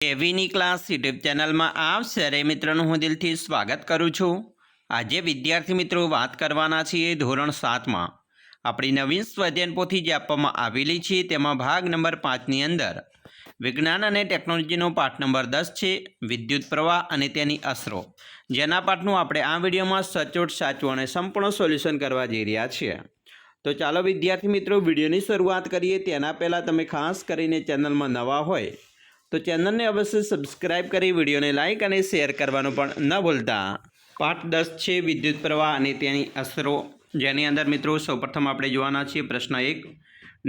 એવીની class YouTube ચેનલમાં આપ સરે મિત્રોનું હું દિલથી સ્વાગત કરું છું. આજે વિદ્યાર્થી મિત્રો વાત કરવાના છીએ ધોરણ સાતમાં. આપણી નવીન સ્વાધ્યાયન પોથી જે આપવામાં આવેલી છે તેમાં ભાગ નંબર પાંચની અંદર વિજ્ઞાન અને ટેકનોલોજીનો પાઠ નંબર દસ છે, વિદ્યુત પ્રવાહ અને તેની અસરો. જેના પાઠનું આપણે આ વિડીયોમાં સચોટ, સાચું અને સંપૂર્ણ સોલ્યુશન કરવા જઈ રહ્યા છીએ. તો ચાલો વિદ્યાર્થી મિત્રો, વિડીયોની શરૂઆત કરીએ. તેના પહેલાં તમે ખાસ કરીને ચેનલમાં નવા હોય તો ચેનલને અવશ્ય સબસ્ક્રાઇબ કરી, વિડીયોને લાઇક અને શેર કરવાનું પણ ન ભૂલતા. પાઠ દસ છે, વિદ્યુત પ્રવાહ અને તેની અસરો. જેની અંદર મિત્રો સૌપ્રથમ આપણે જોવાના છીએ પ્રશ્ન એક.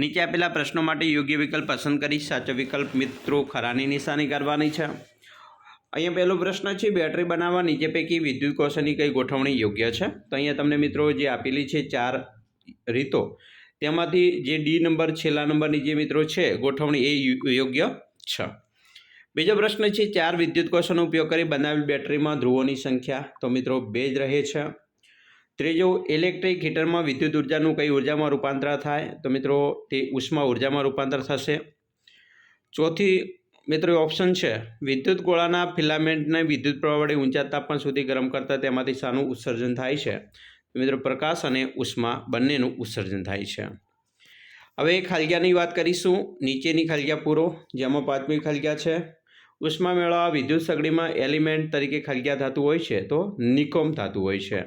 નીચે આપેલા પ્રશ્નો માટે યોગ્ય વિકલ્પ પસંદ કરી, સાચો વિકલ્પ મિત્રો ખરાની નિશાની કરવાની છે. અહીંયા પહેલો પ્રશ્ન છે, બેટરી બનાવવા નીચે પૈકી વિદ્યુત કોષની કઈ ગોઠવણી યોગ્ય છે? તો અહીંયા તમને મિત્રો જે આપેલી છે ચાર રીતો. તેમાંથી જે ડી નંબર છેલ્લા નંબરની જે મિત્રો છે, ગોઠવણી એ યોગ્ય છે. બીજો પ્રશ્ન છે, ચાર વિદ્યુત કોષોનો ઉપયોગ કરી બનાવેલ બેટરીમાં ધ્રુવોની સંખ્યા. તો મિત્રો, બે જ રહે છે. ત્રીજો, ઇલેક્ટ્રિક હીટરમાં વિદ્યુત ઉર્જાનું કઈ ઉર્જામાં રૂપાંતર થાય? તો મિત્રો, તે ઉષ્મા ઉર્જામાં રૂપાંતર થશે. ચોથી, મિત્રો ઓપ્શન છે. વિદ્યુત ગોળાના ફિલામેન્ટને વિદ્યુત પ્રવાહ વડે ઊંચા તાપમાન સુધી ગરમ કરતાં તેમાંથી શાનું ઉત્સર્જન થાય છે. મિત્રો, પ્રકાશ અને ઉષ્મા બંનેનું ઉત્સર્જન થાય છે. હવે ખાલિયાની વાત કરીશું. નીચેની ખાલિયા પૂરો. જેમાં પાંચમી ખાલિયા છે. ઉષ્મા મેળવવા વિદ્યુત સગડીમાં એલિમેન્ટ તરીકે ખલગ્યા થતું હોય છે, તો નિકોમ થતું હોય છે.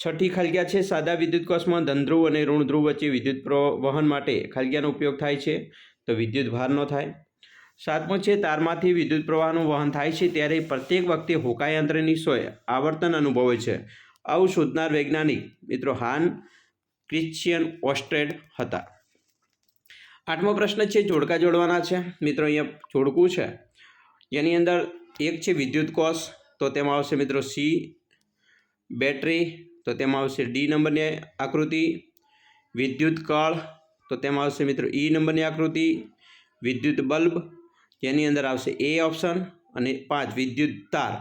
છઠ્ઠી ખલગ્યા છે, સાદા વિદ્યુત કોષમાં ધનધ્રુવ અને ઋણધ્રુવ વચ્ચે વિદ્યુત પ્રવહન માટે ખલગ્યાનો ઉપયોગ થાય છે, તો વિદ્યુત ભાર ન થાય. સાતમો છે, તારમાંથી વિદ્યુત પ્રવાહનું વહન થાય છે, ત્યારે પ્રત્યેક વખતે હોકાયંત્રની સોય આવર્તન અનુભવે છે. આવું શોધનાર વૈજ્ઞાનિક મિત્રો હાન ક્રિશ્ચિયન ઓસ્ટ્રેડ હતા. આઠમો પ્રશ્ન છે, જોડકા જોડવાના છે. મિત્રો, અહીંયા જોડકું છે. એની અંદર એક છે વિદ્યુત કોષ, તો તેમાં આવશે મિત્રો સી બેટરી, તો તેમાં આવશે ડી નંબરની આકૃતિ, વિદ્યુત કળ, તો તેમાં આવશે મિત્રો ઈ નંબરની આકૃતિ, વિદ્યુત બલ્બ જેની અંદર આવશે એ ઓપ્શન અને પાંચ વિદ્યુત તાર,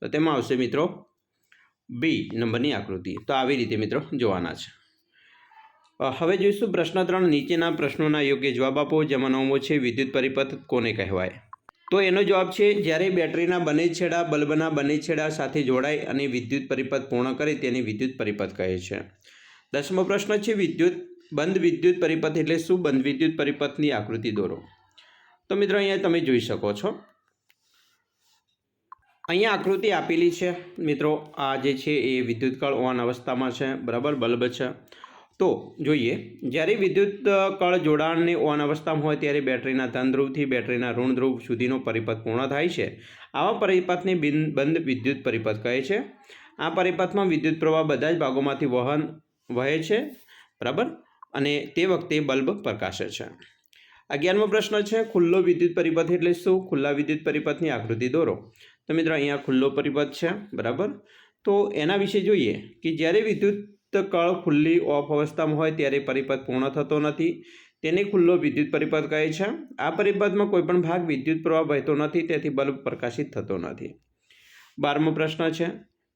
તો તેમાં આવશે મિત્રો બી નંબરની આકૃતિ. તો આવી રીતે મિત્રો જોવાના છે. હવે જોઈશું પ્રશ્ન ત્રણ નીચેના પ્રશ્નોના યોગ્ય જવાબ આપો, જેમાં નવમો છે વિદ્યુત પરિપથ કોને કહેવાય? તો એનો જવાબ છે, જ્યારે બેટરીના બંને છેડા, બલ્બના બંને છેડા સાથે જોડાય અને વિદ્યુત પરિપથ પૂર્ણ કરે, તેને વિદ્યુત પરિપથ કહે છે. દસમો પ્રશ્ન છે, વિદ્યુત, બંધ વિદ્યુત પરિપથ એટલે શું? બંધ વિદ્યુત પરિપથની આકૃતિ દોરો. તો મિત્રો, અહીંયા તમે જોઈ શકો છો. અહીંયા આકૃતિ આપેલી છે. મિત્રો, આ જે છે એ વિદ્યુતકાળ ઓન અવસ્થામાં છે. બરાબર? બલ્બ છે. તો જોઈએ, જ્યારે વિદ્યુત કળ જોડાણની ઓન અવસ્થામાં હોય ત્યારે બેટરીના ધન ધ્રુવથી બેટરીના ઋણ ધ્રુવ સુધીનો પરિપથ પૂર્ણ થાય છે. આવા પરિપથને બિન, બંધ વિદ્યુત પરિપથ કહે છે. આ પરિપથમાં વિદ્યુત પ્રવાહ બધા જ ભાગોમાંથી વહન, વહે છે, બરાબર? અને તે વખતે બલ્બ પ્રકાશે છે. અગિયારમો પ્રશ્ન છે, ખુલ્લો વિદ્યુત પરિપથ એટલે શું? ખુલ્લા વિદ્યુત પરિપથની આકૃતિ દોરો. તો મિત્રો, અહીંયા ખુલ્લો પરિપથ છે, બરાબર? તો એના વિશે જોઈએ કે જ્યારે વિદ્યુત કળ ખુલ્લી ઓફ અવસ્થામાં હોય ત્યારે પરિપથ પૂર્ણ થતો નથી. તેને ખુલ્લો વિદ્યુત પરિપથ કહે છે. આ પરિપથમાં કોઈપણ ભાગ વિદ્યુત પ્રવાહ વહેતો નથી, તેથી બલ્બ પ્રકાશિત થતો નથી. બારમો પ્રશ્ન છે.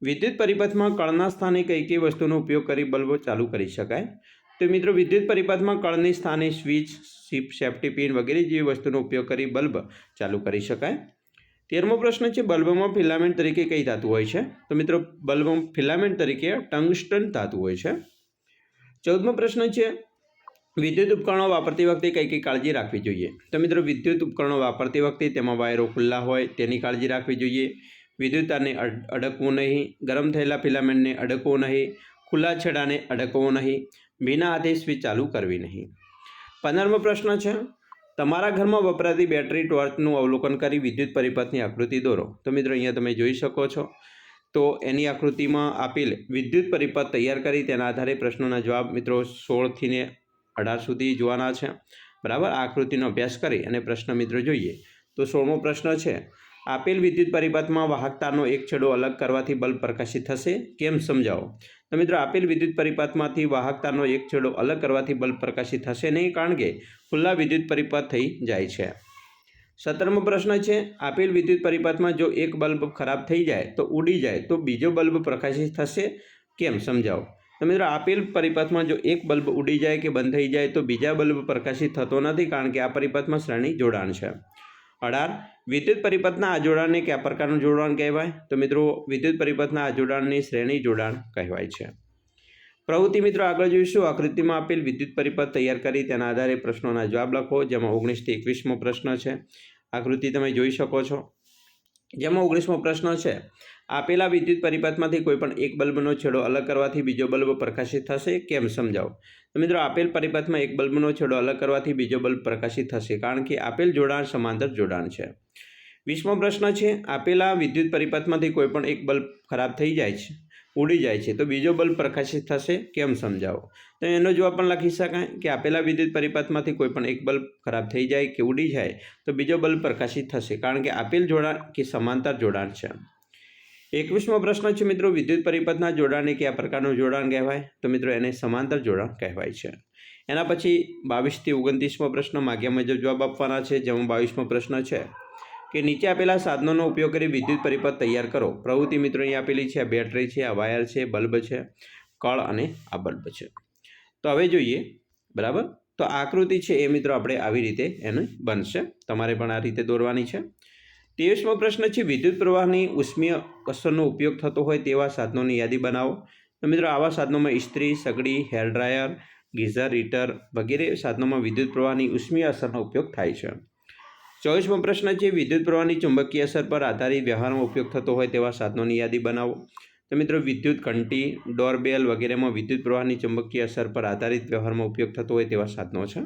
વિદ્યુત પરિપથમાં કળના સ્થાને કઈ કઈ વસ્તુનો ઉપયોગ કરી બલ્બ ચાલુ કરી શકાય? તો મિત્રો, વિદ્યુત પરિપથમાં કળની સ્થાને સ્વિચ સીપ સેફ્ટી પિન વગેરે જેવી વસ્તુનો ઉપયોગ કરી બલ્બ ચાલુ કરી શકાય. તેરમો પ્રશ્ન છે, બલ્બમાં ફિલામેન્ટ તરીકે કઈ ધાતુ હોય છે? તો મિત્રો, બલ્બમાં ફિલામેન્ટ તરીકે ટંગસ્ટન ધાતુ હોય છે. ચૌદમો પ્રશ્ન છે, વિદ્યુત ઉપકરણો વાપરતી વખતે કઈ કઈ કાળજી રાખવી જોઈએ? તો મિત્રો, વિદ્યુત ઉપકરણો વાપરતી વખતે તેમાં વાયરો ખુલ્લા હોય, તેની કાળજી રાખવી જોઈએ. વિદ્યુત તારને અડકવું નહીં, ગરમ થયેલા ફિલામેન્ટને અડકવો નહીં, ખુલ્લા છેડાને અડકવો નહીં ભીના હાથે સ્વિચ ચાલુ કરવી નહીં. પંદરમો પ્રશ્ન છે તમારા ઘરમાં વપરાતી બેટરી ટોર્ચનું અવલોકન કરી વિદ્યુત પરિપથની આકૃતિ દોરો. તો મિત્રો, અહીંયા તમે જોઈ શકો છો. તો એની આકૃતિમાં આપેલ વિદ્યુત પરિપથ તૈયાર કરી તેના આધારે પ્રશ્નોના જવાબ મિત્રો સોળથી ને અઢાર સુધી જોવાના છે. બરાબર? આકૃતિનો અભ્યાસ કરી અને પ્રશ્ન મિત્રો જોઈએ. તો સોળમો પ્રશ્ન છે આપેલ વિદ્યુત પરિપથમાં વાહકતાનો એક છેડો અલગ કરવાથી બલ્બ પ્રકાશિત થશે. કેમ સમજાવો? તો મિત્રો, આપેલ વિદ્યુત પરિપથમાંથી વાહકતાનો એક છેડો અલગ કરવાથી બલ્બ પ્રકાશિત થશે નહીં, કારણ કે ખુલ્લા વિદ્યુત પરિપથ થઈ જાય છે. સત્તરમો પ્રશ્ન છે, આપેલ વિદ્યુત પરિપથમાં જો એક બલ્બ ખરાબ થઈ જાય તો ઉડી જાય, તો બીજો બલ્બ પ્રકાશિત થશે? કેમ સમજાવો? તો મિત્રો, આપેલ પરિપથમાં જો એક બલ્બ ઉડી જાય કે બંધ થઈ જાય તો બીજા બલ્બ પ્રકાશિત થતો નથી, કારણ કે આ પરિપથમાં શ્રેણી જોડાણ છે. અઢાર વિદ્યુત પરિપથના આ જોડાણને કયા પ્રકારનું જોડાણ કહેવાય? તો મિત્રો, વિદ્યુત પરિપથના આ જોડાણની શ્રેણી જોડાણ કહેવાય છે. પ્રવૃત્તિ મિત્રો, આગળ જોઈશું. આકૃતિમાં આપેલ વિદ્યુત પરિપથ તૈયાર કરી તેના આધારે પ્રશ્નોના જવાબ લખો, જેમાં ઓગણીસથી એકવીસમો પ્રશ્ન છે. આકૃતિ તમે જોઈ શકો છો. જેમાં ઓગણીસમો પ્રશ્ન છે, આપેલા વિદ્યુત પરિપથમાંથી કોઈપણ એક બલ્બનો છેડો અલગ કરવાથી બીજો બલ્બ પ્રકાશિત થશે? કેમ? સમજાવો. તો મિત્રો, આપેલ પરિપથમાં એક બલ્બનો છેડો અલગ કરવાથી બીજો બલ્બ પ્રકાશિત થશે, કારણ કે આપેલ જોડાણ સમાંતર જોડાણ છે. વીસમો પ્રશ્ન છે, આપેલા વિદ્યુત પરિપથમાંથી કોઈપણ એક બલ્બ ખરાબ થઈ જાય છે? ઉડી જાય છે. તો બીજો બલ્બ પ્રકાશિત થશે કેમ સમજાવો? તો એનો જવાબ પણ લખી શકાય કે આપેલા વિદ્યુત પરિપથમાંથી કોઈપણ એક બલ્બ ખરાબ થઈ જાય કે ઉડી જાય, તો બીજો બલ્બ પ્રકાશિત થશે. કારણ કે આપેલ જોડાણ કે સમાંતર જોડાણ છે. એકવીસમો પ્રશ્ન છે મિત્રો, વિદ્યુત પરિપથના જોડાણને કયા પ્રકારનું જોડાણ કહેવાય? તો મિત્રો, એને સમાંતર જોડાણ કહેવાય છે. એના પછી બાવીસથી ઓગણત્રીસમો પ્રશ્ન, માગ્યા મુજબ જવાબ આપવાના છે. જેમાં બાવીસમો પ્રશ્ન છે કે નીચે આપેલા સાધનોનો ઉપયોગ કરી વિદ્યુત પરિપથ તૈયાર કરો. પ્રવૃત્તિ મિત્રો અહીં આપેલી છે, આ બેટરી છે, આ વાયર છે, બલ્બ છે, કળ અને આ બલ્બ છે. તો હવે જોઈએ, બરાબર? તો આકૃતિ છે એ મિત્રો આપણે આવી રીતે એને બનશે. તમારે પણ આ રીતે દોરવાની છે. ત્રેવીસમો પ્રશ્ન છે, વિદ્યુત પ્રવાહની ઉષ્મીય અસરનો ઉપયોગ થતો હોય તેવા સાધનોની યાદી બનાવો. તો મિત્રો, આવા સાધનોમાં ઇસ્ત્રી, સગડી, હેર ડ્રાયર, ગીઝર હીટર વગેરે સાધનોમાં વિદ્યુત પ્રવાહની ઉષ્મીય અસરનો ઉપયોગ થાય છે. ચોવીસમો પ્રશ્ન છે, વિદ્યુત પ્રવાહની ચુંબકીય અસર પર આધારિત વ્યવહારમાં ઉપયોગ થતો હોય તેવા સાધનોની યાદી બનાવો. તો મિત્રો, વિદ્યુત ઘંટી, ડોરબેલ વગેરેમાં વિદ્યુત પ્રવાહની ચુંબકીય અસર પર આધારિત વ્યવહારમાં ઉપયોગ થતો હોય તેવા સાધનો છે.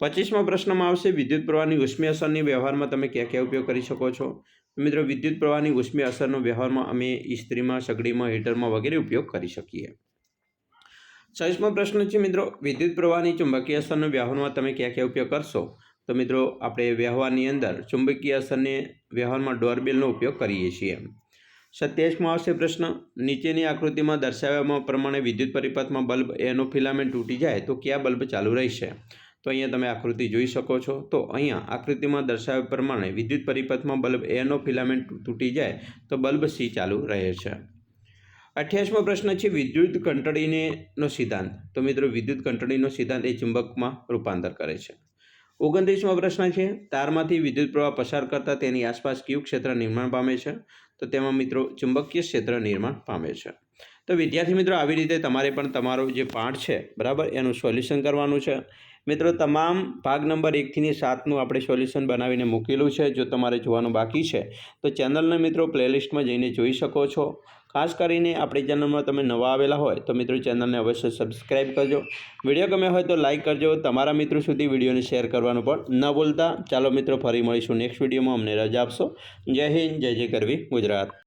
પચીસમો પ્રશ્નમાં આવશે, વિદ્યુત પ્રવાહની ઉષ્મી અસરની વ્યવહારમાં તમે ક્યાં ક્યાં ઉપયોગ કરી શકો છો? તો મિત્રો, વિદ્યુત પ્રવાહની ઉષ્મી અસરનો વ્યવહારમાં અમે ઇસ્ત્રીમાં, સગડીમાં, હીટરમાં વગેરે ઉપયોગ કરી શકીએ. છવ્વીસમો પ્રશ્ન છે, મિત્રો, વિદ્યુત પ્રવાહની ચુંબકીય અસરનો વ્યવહારમાં તમે ક્યાં ક્યાં ઉપયોગ કરશો? તો મિત્રો, આપણે વ્યવહારની અંદર ચુંબકીય અસરને વ્યવહારમાં ડોરબેલનો ઉપયોગ કરીએ છીએ. સત્યાવીસમાં આવશે પ્રશ્ન. નીચેની આકૃતિમાં દર્શાવ્યામાં પ્રમાણે વિદ્યુત પરિપથમાં બલ્બ એનો ફિલામેન્ટ તૂટી જાય તો કયા બલ્બ ચાલુ રહેશે? તો અહીંયા તમે આકૃતિ જોઈ શકો છો. તો અહીંયા આકૃતિમાં દર્શાવ્યા પ્રમાણે વિદ્યુત પરિપથમાં બલ્બ એનો ફિલામેન્ટ તૂટી જાય તો બલ્બ સી ચાલુ રહે છે. અઠ્યાસમો પ્રશ્ન છે વિદ્યુત કંટળીનેનો સિદ્ધાંત. તો મિત્રો, વિદ્યુત કંટળીનો સિદ્ધાંત એ ચુંબકમાં રૂપાંતર કરે છે. ઓગણત્રીસમો પ્રશ્ન છે, તારમાંથી વિદ્યુત પ્રવાહ પસાર કરતાં તેની આસપાસ કયું ક્ષેત્ર નિર્માણ પામે છે? તો તેમાં મિત્રો ચુંબકીય ક્ષેત્ર નિર્માણ પામે છે. તો વિદ્યાર્થી મિત્રો, આવી રીતે તમારે પણ તમારો જે પાઠ છે, બરાબર, એનું સોલ્યુશન કરવાનું છે. મિત્રો, તમામ ભાગ નંબર એકથી સાતનું આપણે સોલ્યુશન બનાવીને મૂકેલું છે, જો તમારે જોવાનું બાકી છે, તો ચેનલને મિત્રો પ્લેલિસ્ટમાં જઈને જોઈ શકો છો. ખાસ કરીને આપણી ચેનલમાં તમે નવા આવેલા હોય, તો મિત્રો ચેનલને અવશ્ય સબસ્ક્રાઈબ કરજો. વીડિયો ગમે હોય તો લાઇક કરજો. તમારા મિત્રો સુધી વિડીયોને શેર કરવાનું પણ ન ભૂલતા. ચાલો મિત્રો, ફરી મળીશું નેક્સ્ટ વિડીયોમાં. અમને રજા આપશો. જય હિન્દ, જય જય કરવી ગુજરાત.